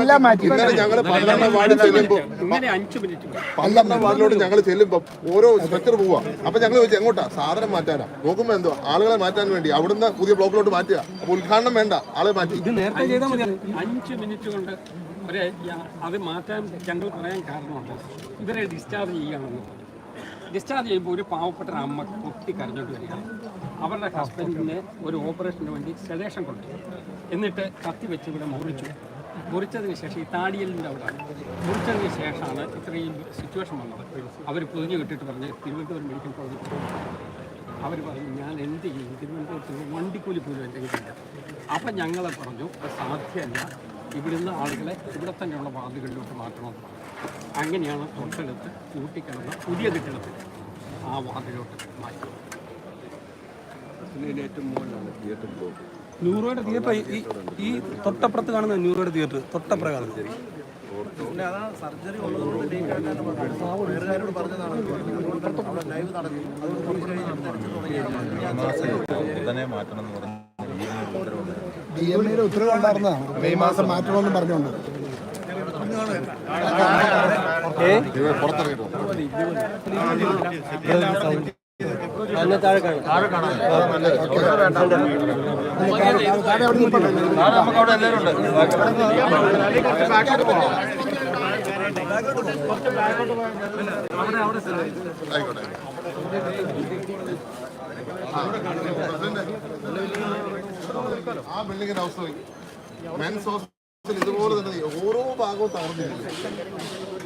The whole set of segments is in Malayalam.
എല്ലാം മാറ്റി. ഇന്നലെ ഞങ്ങൾ പന്ത്രണ്ടാം വാർഡിൽ ചെല്ലുമ്പോ പന്ത്രണ്ടാം ഞങ്ങൾ ചെല്ലുമ്പോൾ ഓരോ സ്ട്രക്ചർ പോവാ. അപ്പൊ ഞങ്ങൾ ചോദിച്ചു എങ്ങോട്ടാ? സാധനം മാറ്റാനാ? നോക്കുമ്പോ എന്തോ ആളുകളെ മാറ്റാൻ വേണ്ടി. അവിടുന്ന് പുതിയ ബ്ലോക്കിലോട്ട് മാറ്റുക. അപ്പൊ ഉദ്ഘാടനം വേണ്ട ആളെ മാറ്റി. അഞ്ച് മിനിറ്റ് കൊണ്ട് അത് മാറ്റാൻ ഞങ്ങൾ പറയാൻ കാരണമുണ്ട്. ഇവരെ ഡിസ്ചാർജ് ചെയ്യുകയാണെന്ന് ഡിസ്ചാർജ് ചെയ്യുമ്പോൾ ഒരു പാവപ്പെട്ട അമ്മ കുട്ടി കരഞ്ഞോണ്ട് വരിക. അവരുടെ ഹസ്ബൻഡിനെ ഒരു ഓപ്പറേഷന് വേണ്ടി സെഡേഷൻ കൊടുത്തു. എന്നിട്ട് കത്തി വെച്ച് ഇവിടെ മുറിച്ചു. മുറിച്ചതിന് ശേഷം ഈ താടിയലിന്റെ അവിടെ മുറിച്ചതിന് ശേഷമാണ് ഇത്രയും സിറ്റുവേഷൻ വന്നത്. അവർ പൊതിഞ്ഞ് കിട്ടിയിട്ട് പറഞ്ഞ് തിരുവനന്തപുരം മെഡിക്കൽ കോളേജിൽ അവർ പറഞ്ഞു ഞാൻ എന്ത് ചെയ്യും? തിരുവനന്തപുരത്ത് വണ്ടിക്കൂലി പോലും എന്റെ കയ്യിലില്ല അപ്പം ഞങ്ങളെ പറഞ്ഞു അത് സാധ്യമല്ല. ഇവിടുന്ന് ആളുകളെ ഇവിടെ തന്നെയുള്ള വാർഡുകളിലോട്ട് മാറ്റണമെന്ന് പറഞ്ഞു അങ്ങനെയാണ് തൊട്ടടുത്ത് കൂട്ടിക്കിടന്ന പുതിയ കെട്ടിടത്തിൽ ആ വാർഡിലോട്ട് ഏറ്റവും മുകളിലാണ്. Theatre block. ന്യൂറോയുടെ തിയേറ്റർ ഈ ഈ തൊട്ടപ്പുറത്ത് കാണുന്ന ന്യൂറോയുടെ തിയേറ്റർ തൊട്ടപ്പുറം കാണുന്നത് ഡി എം എയുടെ ഉത്തരവ് ഉണ്ടായിരുന്നതാണ് മെയ് മാസം മാറ്റണമെന്ന് പറഞ്ഞുകൊണ്ട്. ഉണ്ട് ആയിക്കോട്ടെ ആ ബിൽഡിങ്ങിന്റെ അവസ്ഥ. മെൻസ് ഹോസ്പിറ്റൽ ഇതുപോലെ തന്നെ ഓരോ ഭാഗവും തകർന്നിരിക്കും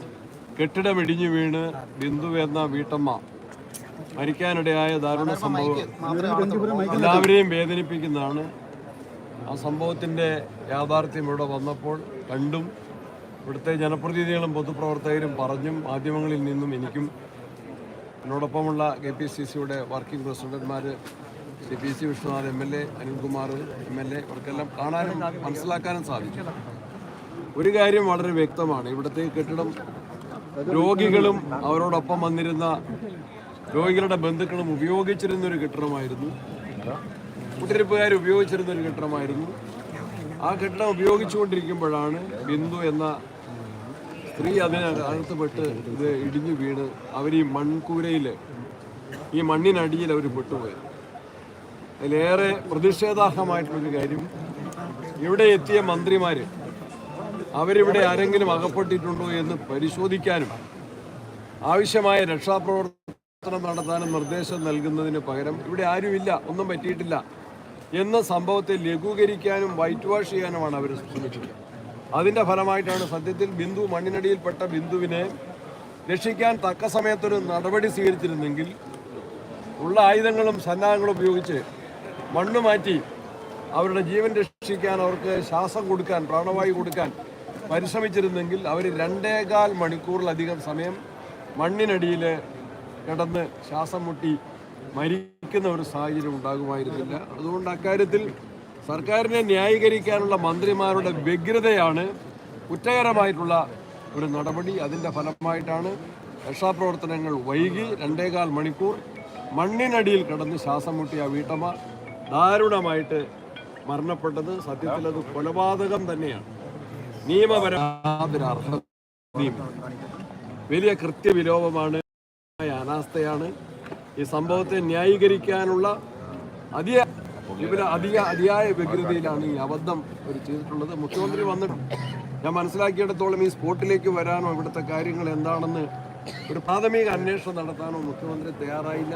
കെട്ടിടം ഇടിഞ്ഞു വീണ് ബിന്ദു എന്ന വീട്ടമ്മ മരിക്കാനിടയായ ദാരുണ സംഭവം. എല്ലാവരെയും വേദനിപ്പിക്കുന്നതാണ്. ആ സംഭവത്തിന്റെ യാഥാർത്ഥ്യം ഇവിടെ വന്നപ്പോൾ കണ്ടും ഇവിടുത്തെ ജനപ്രതിനിധികളും പൊതുപ്രവർത്തകരും പറഞ്ഞും മാധ്യമങ്ങളിൽ നിന്നും എനിക്കും എന്നോടൊപ്പമുള്ള കെ പി സി സിയുടെ working പ്രസിഡന്റ്മാർ C P C Vishwanath M L A Anilkumar M L A ഇവർക്കെല്ലാം കാണാനും മനസ്സിലാക്കാനും സാധിച്ചു. ഒരു കാര്യം വളരെ വ്യക്തമാണ്. ഇവിടുത്തെ കെട്ടിടം രോഗികളും അവരോടൊപ്പം വന്നിരുന്ന രോഗികളുടെ ബന്ധുക്കളും ഉപയോഗിച്ചിരുന്ന ഒരു കെട്ടിടമായിരുന്നു. കുട്ടിരിപ്പുകാർ ഉപയോഗിച്ചിരുന്ന ഒരു കെട്ടിടമായിരുന്നു. ആ കെട്ടിടം ഉപയോഗിച്ചുകൊണ്ടിരിക്കുമ്പോഴാണ് ബിന്ദു എന്ന സ്ത്രീ അതിനകത്ത് പെട്ട് ഇത് ഇടിഞ്ഞു വീണ് അവർ ഈ മൺകൂരയിൽ ഈ മണ്ണിനടിയിൽ അവർ പെട്ടുപോയത് അതിലേറെ പ്രതിഷേധാർഹമായിട്ടുള്ളൊരു കാര്യം ഇവിടെ എത്തിയ മന്ത്രിമാർ അവരിവിടെ ആരെങ്കിലും അകപ്പെട്ടിട്ടുണ്ടോ എന്ന് പരിശോധിക്കാനും ആവശ്യമായ രക്ഷാപ്രവർത്തനം നടത്താനും നിർദ്ദേശം നൽകുന്നതിന് പകരം ഇവിടെ ആരുമില്ല ഒന്നും പറ്റിയിട്ടില്ല എന്ന സംഭവത്തെ ലഘൂകരിക്കാനും വൈറ്റ് വാഷ് ചെയ്യാനുമാണ് അവർ ശ്രമിച്ചത് അതിന്റെ ഫലമായിട്ടാണ് സത്യത്തിൽ ബിന്ദു മണ്ണിനടിയിൽപ്പെട്ട ബിന്ദുവിനെ രക്ഷിക്കാൻ തക്ക സമയത്തൊരു നടപടി സ്വീകരിച്ചിരുന്നെങ്കിൽ ഉള്ള ആയുധങ്ങളും സന്നാഹങ്ങളും ഉപയോഗിച്ച് മണ്ണ് മാറ്റി അവരുടെ ജീവൻ രക്ഷിക്കാൻ അവർക്ക് ശ്വാസം കൊടുക്കാൻ പ്രാണവായു കൊടുക്കാൻ പരിശ്രമിച്ചിരുന്നെങ്കിൽ അവർ രണ്ടേകാൽ മണിക്കൂറിലധികം സമയം മണ്ണിനടിയിൽ കിടന്ന് ശ്വാസം മുട്ടി മരിക്കുന്ന ഒരു സാഹചര്യം ഉണ്ടാകുമായിരുന്നില്ല. അതുകൊണ്ട് അക്കാര്യത്തിൽ സർക്കാരിനെ ന്യായീകരിക്കാനുള്ള മന്ത്രിമാരുടെ വ്യഗ്രതയാണ് കുറ്റകരമായിട്ടുള്ള ഒരു നടപടി. അതിന്റെ ഫലമായിട്ടാണ് രക്ഷാപ്രവർത്തനങ്ങൾ വൈകി. രണ്ടേകാൽ മണിക്കൂർ മണ്ണിനടിയിൽ കിടന്ന് ശ്വാസം മുട്ടിയ വീട്ടമ്മ ദാരുണമായിട്ട് മരണപ്പെട്ടത്. സത്യത്തിൽ അത് കൊലപാതകം തന്നെയാണ്. നിയമപരമായ വലിയ കൃത്യവിലോപമാണ് അനാസ്ഥയാണ്. ഈ സംഭവത്തെ ന്യായീകരിക്കാനുള്ള അതിയ ഇവർ അധിക അതിയായ വ്യഗ്രതയിലാണ് ഈ അബദ്ധം ഒരു ചെയ്തിട്ടുള്ളത്. മുഖ്യമന്ത്രി വന്നിട്ട് ഞാൻ മനസ്സിലാക്കിയിടത്തോളം ഈ സ്പോട്ടിലേക്ക് വരാനോ ഇവിടുത്തെ കാര്യങ്ങൾ എന്താണെന്ന് ഒരു പ്രാഥമിക അന്വേഷണം നടത്താനോ മുഖ്യമന്ത്രി തയ്യാറായില്ല.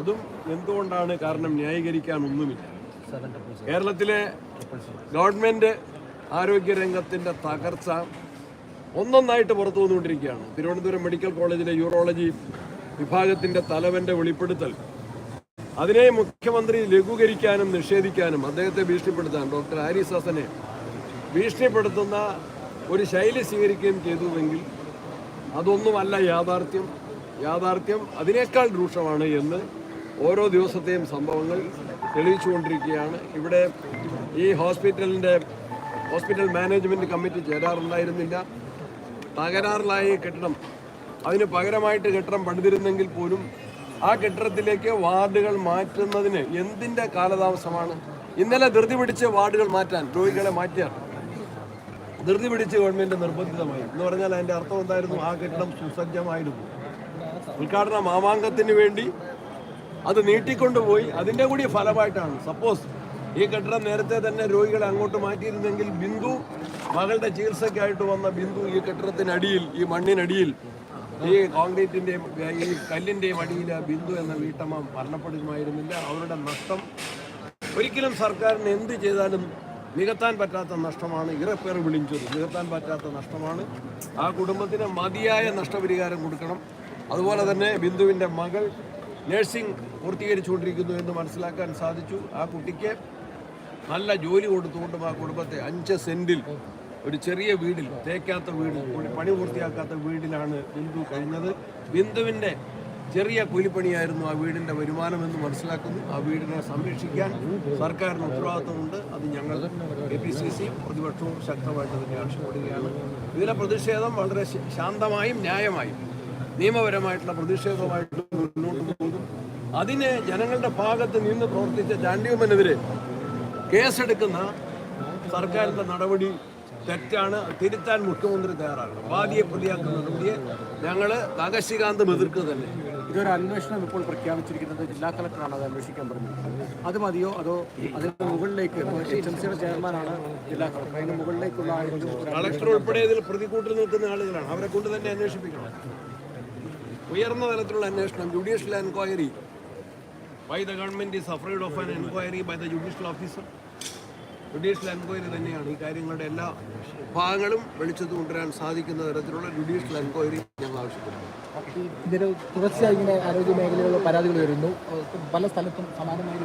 അതും എന്തുകൊണ്ടാണ് കാരണം ന്യായീകരിക്കാൻ ഒന്നുമില്ല കേരളത്തിലെ ഗവൺമെന്റ് ആരോഗ്യരംഗത്തിന്റെ തകർച്ച ഒന്നൊന്നായിട്ട് പുറത്തു വന്നുകൊണ്ടിരിക്കുകയാണ്. തിരുവനന്തപുരം മെഡിക്കൽ കോളേജിലെ യൂറോളജി വിഭാഗത്തിന്റെ തലവന്റെ വെളിപ്പെടുത്തൽ. അതിനെ മുഖ്യമന്ത്രി ലഘൂകരിക്കാനും നിഷേധിക്കാനും അദ്ദേഹത്തെ ഭീഷണിപ്പെടുത്താൻ ഡോക്ടർ ഹാരിസ് ഹസനെ ഭീഷണിപ്പെടുത്തുന്ന ഒരു ശൈലി സ്വീകരിക്കുകയും ചെയ്തുവെങ്കിൽ അതൊന്നുമല്ല യാഥാർത്ഥ്യം. യാഥാർത്ഥ്യം അതിനേക്കാൾ രൂക്ഷമാണ് എന്ന് ഓരോ ദിവസത്തെയും സംഭവങ്ങൾ തെളിയിച്ചുകൊണ്ടിരിക്കുകയാണ്. ഇവിടെ ഈ ഹോസ്പിറ്റലിന്റെ ഹോസ്പിറ്റൽ മാനേജ്മെന്റ് കമ്മിറ്റി ചേരാറുണ്ടായിരുന്നില്ല. തകരാറിലായ കെട്ടിടം. അതിന് പകരമായിട്ട് കെട്ടിടം പണിതിരുന്നെങ്കിൽ പോലും ആ കെട്ടിടത്തിലേക്ക് വാർഡുകൾ മാറ്റുന്നതിന് എന്തിന്റെ കാലതാമസമാണ്? ഇന്നലെ ധൃതി പിടിച്ച് വാർഡുകൾ മാറ്റാൻ രോഗികളെ മാറ്റിയാൽ ധൃതി പിടിച്ച് ഗവൺമെന്റ് നിർബന്ധിതമായി. എന്ന് പറഞ്ഞാൽ അതിന്റെ അർത്ഥം എന്തായിരുന്നു? ആ കെട്ടിടം സുസജ്ജമായിരുന്നു. ഉദ്ഘാടന മാമാങ്കത്തിന് വേണ്ടി അത് നീട്ടിക്കൊണ്ടുപോയി. അതിന്റെ കൂടി ഫലമായിട്ടാണ്. സപ്പോസ് ഈ കെട്ടിടം നേരത്തെ തന്നെ രോഗികളെ അങ്ങോട്ട് മാറ്റിയിരുന്നെങ്കിൽ ബിന്ദു മകളുടെ ചികിത്സയ്ക്കായിട്ട് വന്ന ബിന്ദു ഈ കെട്ടിടത്തിനടിയിൽ ഈ മണ്ണിനടിയിൽ ഈ കോൺക്രീറ്റിന്റെയും ഈ കല്ലിന്റെയും അടിയിൽ ബിന്ദു എന്ന വീട്ടമ്മ മരണപ്പെടുമായിരുന്നില്ല അവരുടെ നഷ്ടം ഒരിക്കലും സർക്കാരിന് എന്ത് ചെയ്താലും നികത്താൻ പറ്റാത്ത നഷ്ടമാണ്. ഇറപ്പേർ വിളിച്ചത്. നികത്താൻ പറ്റാത്ത നഷ്ടമാണ്. ആ കുടുംബത്തിന് മതിയായ നഷ്ടപരിഹാരം കൊടുക്കണം. അതുപോലെ തന്നെ ബിന്ദുവിന്റെ മകൾ നഴ്സിംഗ് പൂർത്തീകരിച്ചുകൊണ്ടിരിക്കുന്നു എന്ന് മനസ്സിലാക്കാൻ സാധിച്ചു. ആ കുട്ടിക്ക് നല്ല ജോലി കൊടുത്തുകൊണ്ട് ആ കുടുംബത്തെ അഞ്ച് സെന്റിൽ ഒരു ചെറിയ വീടിൽ തേക്കാത്ത വീടിൽ പണി പൂർത്തിയാക്കാത്ത വീടിലാണ് ബിന്ദു കഴിഞ്ഞത്. ബിന്ദുവിന്റെ ചെറിയ കൂലിപ്പണിയായിരുന്നു ആ വീടിന്റെ വരുമാനമെന്ന് മനസ്സിലാക്കുന്നു. ആ വീടിനെ സംരക്ഷിക്കാൻ സർക്കാരിന് ഉത്തരവാദിത്തമുണ്ട്. അത് ഞങ്ങൾ എ പി സി സി പ്രതിപക്ഷവും ശക്തമായിട്ട് തന്നെ ആവശ്യപ്പെടുകയാണ്. ഇതിലെ പ്രതിഷേധം വളരെ ശാന്തമായും ന്യായമായും നിയമപരമായിട്ടുള്ള പ്രതിഷേധമായിട്ട് മുന്നോട്ട് പോകും അതിനെ ജനങ്ങളുടെ ഭാഗത്ത് നിന്ന് പ്രവർത്തിച്ച ചാണ്ടിയമ്മനെതിരെ കേസെടുക്കുന്ന സർക്കാരിന്റെ നടപടി തെറ്റാണ് തിരുത്താൻ മുഖ്യമന്ത്രി തയ്യാറാകണം. വാദിയെ പ്രതിയാക്കുന്ന നടപടിയെ ഞങ്ങൾ കാകശികാന്തം എതിർക്കുക തന്നെ. ഇതൊരു അന്വേഷണം ഇപ്പോൾ പ്രഖ്യാപിച്ചിരിക്കുന്നത് ജില്ലാ കളക്ടറാണ് അത് അന്വേഷിക്കാൻ പറഞ്ഞത് അത് മതിയോ? അതോ അതിന് മുകളിലേക്ക് എച്ച് എം സിയുടെ ചെയർമാനാണ് ജില്ലാ കളക്ടർ. അതിന് മുകളിലേക്കുള്ള കളക്ടർ ഉൾപ്പെടെ ഇതിൽ പ്രതികൂട്ടിൽ നിൽക്കുന്ന ആളുകളാണ്. അവരെ കൊണ്ട് തന്നെ അന്വേഷിപ്പിക്കണം. ഉയർന്ന തലത്തിലുള്ള അന്വേഷണം judicial enquiry by the government is afraid of an enquiry by the judicial officer judicial enquiry തന്നെയാണ്. ഈ കാര്യങ്ങളുടെ എല്ലാ ഭാഗങ്ങളും വെളിച്ചത്ത് കൊണ്ടുവരാൻ സാധിക്കുന്ന തരത്തിലുള്ള ജുഡീഷ്യൽ എൻക്വയറി ഞങ്ങൾ ആവശ്യപ്പെടുന്നു. ഇതിന് തുടർച്ചയായി ഇങ്ങനെ ആരോഗ്യ മേഖലകളിൽ പരാതികൾ വരുന്നു. പല സ്ഥലത്തും സമാനമായ